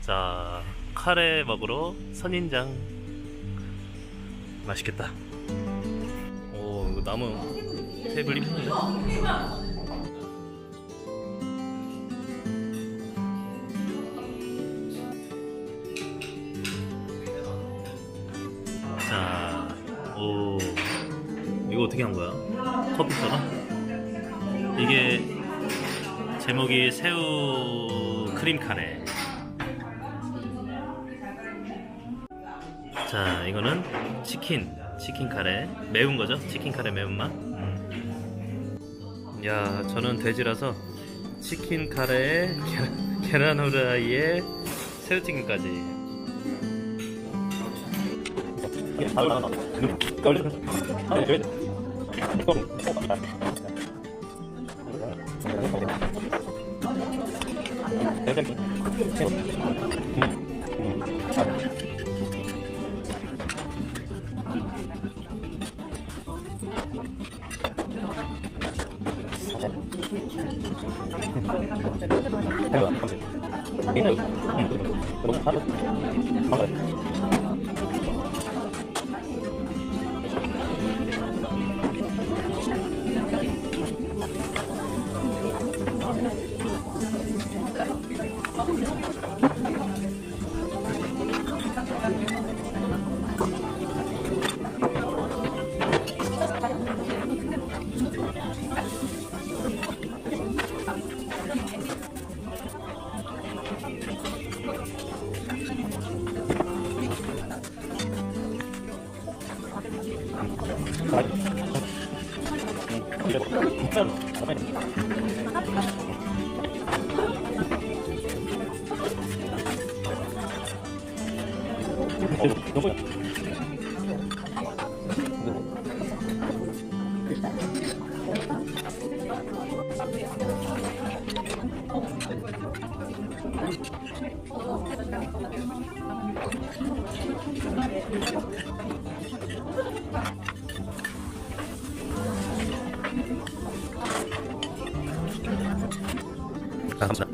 자, 카레 먹으러 선인장. 맛있겠다. 오, 이거 나무 테이블 이쁜데? 자, 오, 이거 어떻게 한 거야? 커피처럼? 이게 제목이 새우 크림 카레. 자 이거는 치킨 치킨 카레. 매운 거죠? 치킨 카레 매운맛? 음. 야 저는 돼지라서 치킨 카레에 계란, 후라이에 새우튀김까지. 음. 对吧？对对对，对对对，嗯，对。どこや Thumbs up.